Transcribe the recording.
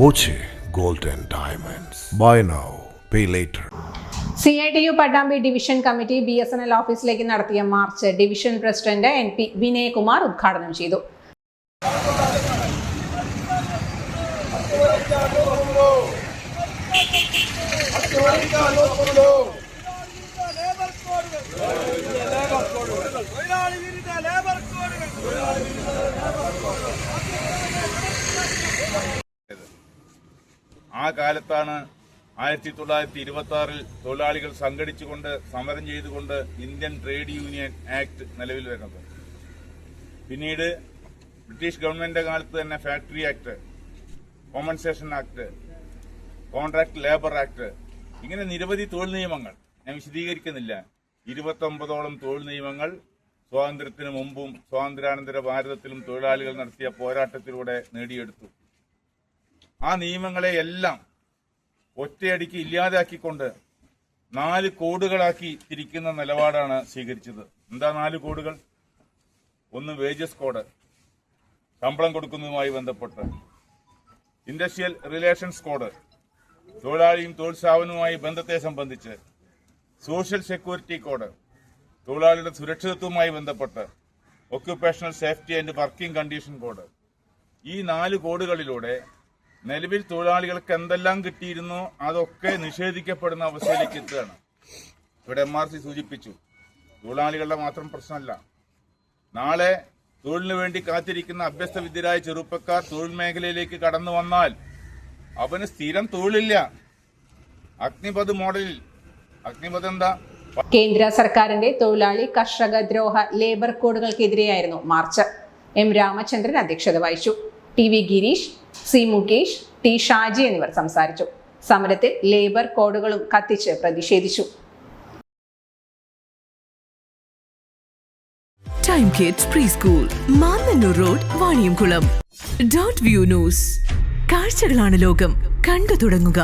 Boche gold and diamonds. Buy now pay later. C I T U Pattambi division committee B S N L ഓഫീസിലേക്ക് നടത്തിയ march division president N P Vinayakumar ഉദ്ഘാടനം ചെയ്തു. Labour കോഡുകൾ. ആ കാലത്താണ് ആയിരത്തി തൊള്ളായിരത്തി ഇരുപത്തി ആറിൽ തൊഴിലാളികൾ സംഘടിച്ചുകൊണ്ട് സമരം ചെയ്തുകൊണ്ട് ഇന്ത്യൻ ട്രേഡ് യൂണിയൻ ആക്ട് നിലവിൽ വരുന്നത്. പിന്നീട് ബ്രിട്ടീഷ് ഗവൺമെന്റിന്റെ കാലത്ത് തന്നെ factory act compensation act contract labour act ഇങ്ങനെ നിരവധി തൊഴിൽ നിയമങ്ങൾ ഞാൻ വിശദീകരിക്കുന്നില്ല. ഇരുപത്തൊമ്പതോളം തൊഴിൽ നിയമങ്ങൾ സ്വാതന്ത്ര്യത്തിന് മുമ്പും സ്വാതന്ത്ര്യാനന്തര ഭാരതത്തിലും തൊഴിലാളികൾ നടത്തിയ പോരാട്ടത്തിലൂടെ നേടിയെടുത്തു. ആ നിയമങ്ങളെ എല്ലാം ഒറ്റയടിക്ക് ഇല്ലാതാക്കിക്കൊണ്ട് നാല് കോഡുകളാക്കി തിരിക്കുന്ന നിലപാടാണ് സ്വീകരിച്ചത്. എന്താ നാല് കോഡുകൾ? ഒന്ന് വേജസ് കോഡ് ശമ്പളം കൊടുക്കുന്നതുമായി ബന്ധപ്പെട്ട്. ഇൻഡസ്ട്രിയൽ റിലേഷൻസ് കോഡ് തൊഴിലാളിയും തൊഴിൽ സ്ഥാപനവുമായി ബന്ധത്തെ സംബന്ധിച്ച്. സോഷ്യൽ സെക്യൂരിറ്റി കോഡ് തൊഴിലാളിയുടെ സുരക്ഷിതത്വവുമായി ബന്ധപ്പെട്ട്. Occupational safety and working condition code ഈ നാല് കോഡുകളിലൂടെ നിലവിൽ തൊഴിലാളികൾക്ക് എന്തെല്ലാം കിട്ടിയിരുന്നോ അതൊക്കെ നിഷേധിക്കപ്പെടുന്ന അവസ്ഥയിലേക്ക് എത്തുകയാണ്. ഇവിടെ എം ആർ സി സൂചിപ്പിച്ചു തൊഴിലാളികളുടെ മാത്രം പ്രശ്നമല്ല. നാളെ തൊഴിലിനു വേണ്ടി കാത്തിരിക്കുന്ന അഭ്യസ്ത വിദ്യരായ ചെറുപ്പക്കാർ തൊഴിൽ മേഖലയിലേക്ക് കടന്നു വന്നാൽ അവന് സ്ഥിരം തൊഴിലില്ല. അഗ്നിപത് മോഡലിൽ അഗ്നിപത് എന്താ? കേന്ദ്ര സർക്കാരിന്റെ തൊഴിലാളി കർഷക ദ്രോഹ ലേബർ കോഡുകൾക്കെതിരെയായിരുന്നു മാർച്ച്. എം രാമചന്ദ്രൻ അധ്യക്ഷത വഹിച്ചു. T V Girish C Mukesh T Shaji എന്നിവർ സംസാരിച്ചു. സമരത്തിൽ ലേബർ കോഡുകളും കത്തിച്ച് പ്രതിഷേധിച്ചു. Time kids pre school Mannanur road Vaniyamkulam dot view news കാഴ്ചകളാണ് ലോകം. കണ്ടു തുടങ്ങുക.